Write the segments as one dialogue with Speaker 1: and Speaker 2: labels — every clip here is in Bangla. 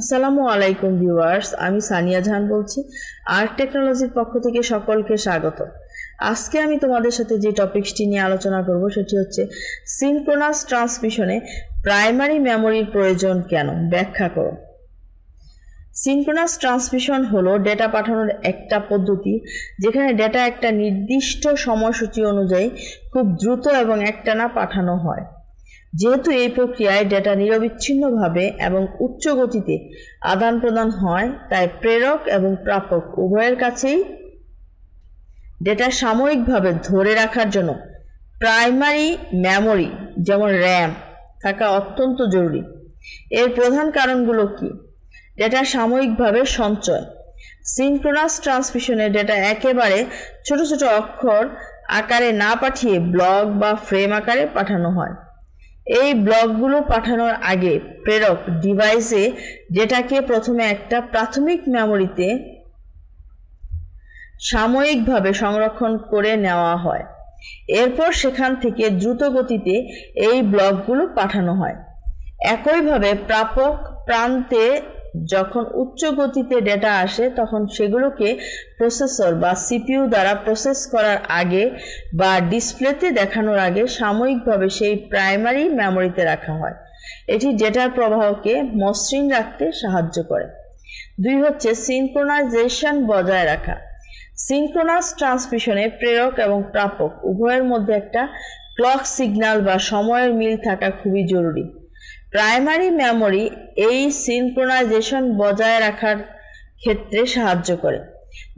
Speaker 1: আসসালামু আলাইকুম ভিউয়ার্স, আমি সানিয়া জাহান বলছি, আর্ট টেকনোলজির পক্ষ থেকে সকলকে স্বাগত। আজকে আমি তোমাদের সাথে যে টপিকসটি নিয়ে আলোচনা করব সেটি হচ্ছে সিনক্রোনাস ট্রান্সমিশনে প্রাইমারি মেমোরির প্রয়োজন কেন? ব্যাখ্যা করো। সিনক্রোনাস ট্রান্সমিশন হলো ডেটা পাঠানোর একটা পদ্ধতি, যেখানে ডেটা একটা নির্দিষ্ট সময়সূচি অনুযায়ী খুব দ্রুত এবং একটানা পাঠানো হয়। যেহেতু এই প্রক্রিয়ায় ডেটা নিরবিচ্ছিন্নভাবে এবং উচ্চ গতিতে আদান প্রদান হয়, তাই প্রেরক এবং প্রাপক উভয়ের কাছেই ডেটা সাময়িকভাবে ধরে রাখার জন্য প্রাইমারি মেমোরি যেমন র্যাম থাকা অত্যন্ত জরুরি। এর প্রধান কারণগুলো কি? ডেটা সাময়িকভাবে সঞ্চয়। সিনক্রোনাস ট্রান্সমিশনে ডেটা একেবারে ছোট ছোট অক্ষর আকারে না পাঠিয়ে ব্লক বা ফ্রেম আকারে পাঠানো হয়। এই ব্লকগুলো পাঠানোর আগে প্রেরক ডিভাইসে ডেটাকে প্রথমে একটা প্রাথমিক মেমোরিতে সাময়িকভাবে সংরক্ষণ করে নেওয়া হয়। এরপর সেখান থেকে দ্রুত গতিতে এই ব্লকগুলো পাঠানো হয়। একইভাবে প্রাপক প্রান্তে যখন উচ্চ গতিতে ডেটা আসে, তখন সেগুলোকে প্রসেসর বা সিপিইউ দ্বারা প্রসেস করার আগে বা ডিসপ্লেতে দেখানোর আগে সাময়িকভাবে সেই প্রাইমারি মেমোরিতে রাখা হয়। এটি ডেটার প্রবাহকে মসৃণ রাখতে সাহায্য করে। দুই হচ্ছে সিনক্রোনাইজেশন বজায় রাখা। সিনক্রোনাস ট্রান্সমিশনে প্রেরক এবং প্রাপক উভয়ের মধ্যে একটা ক্লক সিগন্যাল বা সময়ের মিল থাকা খুবই জরুরি। প্রাইমারি মেমোরি এই সিনক্রোনাইজেশন বজায় রাখার ক্ষেত্রে সাহায্য করে।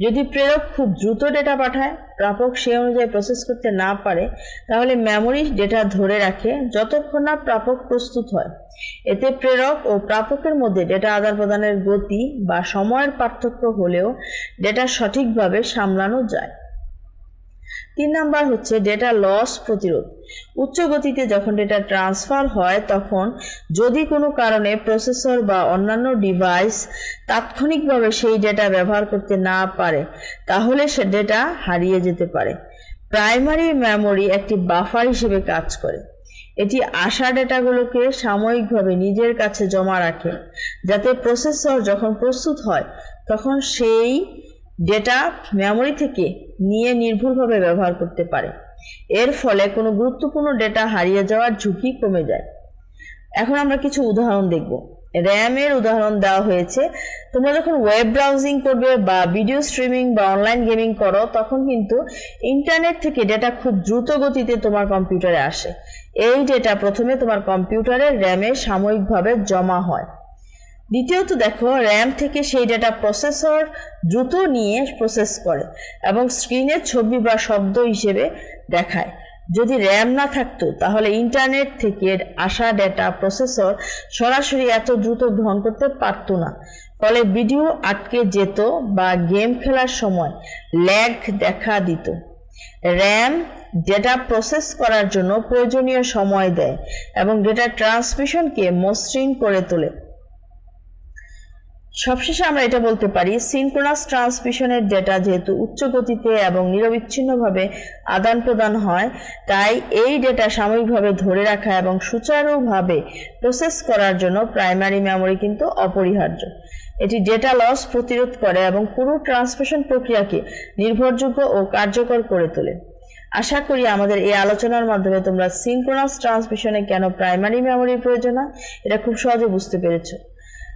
Speaker 1: যদি প্রেরক খুব দ্রুত ডেটা পাঠায়, প্রাপক সে অনুযায়ী প্রসেস করতে না পারে, তাহলে মেমোরি ডেটা ধরে রাখে যতক্ষণ না প্রাপক প্রস্তুত হয়। এতে প্রেরক ও প্রাপকের মধ্যে ডেটা আদান প্রদানের গতি বা সময়ের পার্থক্য হলেও ডেটা সঠিকভাবে সামলানো যায়। তিন নাম্বার হচ্ছে ডেটা লস প্রতিরোধ। উচ্চ গতিতে যখন ডেটা ট্রান্সফার হয়, তখন যদি কোনো কারণে প্রসেসর বা অন্যান্য ডিভাইস তাৎক্ষণিকভাবে সেই ডেটা ব্যবহার করতে না পারে, তাহলে সে ডেটা হারিয়ে যেতে পারে। প্রাইমারি মেমোরি একটি বাফার হিসেবে কাজ করে। এটি আসা ডেটাগুলোকে সাময়িকভাবে নিজের কাছে জমা রাখে, যাতে প্রসেসর যখন প্রস্তুত হয়, তখন সেই ডেটা মেমোরি থেকে নিয়ে নির্ভুলভাবে ব্যবহার করতে পারে। এর ফলে কোনো গুরুত্বপূর্ণ ডেটা হারিয়ে যাওয়ার ঝুঁকি কমে যায়। এখন আমরা কিছু উদাহরণ দেখব। র্যামের উদাহরণ দেওয়া হয়েছে। তোমরা যখন ওয়েব ব্রাউজিং করবে বা ভিডিও স্ট্রিমিং বা অনলাইন গেমিং করো, তখন কিন্তু ইন্টারনেট থেকে ডেটা খুব দ্রুত গতিতে তোমার কম্পিউটারে আসে। এই ডেটা প্রথমে তোমার কম্পিউটারের র্যামে সাময়িকভাবে জমা হয়। দ্বিতীয়ত দেখো র্যাম থেকে সেই ডেটা প্রসেসর দ্রুত নিয়ে প্রসেস করে এবং স্ক্রিনে ছবি বা শব্দ হিসেবে দেখায়। যদি র্যাম না থাকতো, তাহলে ইন্টারনেট থেকে আসা ডেটা প্রসেসর সরাসরি এত দ্রুত গ্রহণ করতে পারতো না। ফলে ভিডিও আটকে যেত বা গেম খেলার সময় ল্যাগ দেখা দিত। র্যাম ডেটা প্রসেস করার জন্য প্রয়োজনীয় সময় দেয় এবং ডেটা ট্রান্সমিশনকে মসৃণ করে তোলে। সবশেষে আমরা এটা বলতে পারি সিনক্রোনাস ট্রান্সমিশনের ডেটা যেহেতু উচ্চ গতিতে এবং নিরবিচ্ছিন্নভাবে আদান প্রদান হয়, তাই এই ডেটা সাময়িকভাবে ধরে রাখা এবং সুচারুভাবে প্রসেস করার জন্য প্রাইমারি মেমোরি কিন্তু অপরিহার্য। এটি ডেটা লস প্রতিরোধ করে এবং পুরো ট্রান্সমিশন প্রক্রিয়াকে নির্ভরযোগ্য ও কার্যকর করে তোলে। আশা করি আমাদের এই আলোচনার মাধ্যমে তোমরা সিনক্রোনাস ট্রান্সমিশনে কেন প্রাইমারি মেমোরির প্রয়োজন এটা খুব সহজে বুঝতে পেরেছ।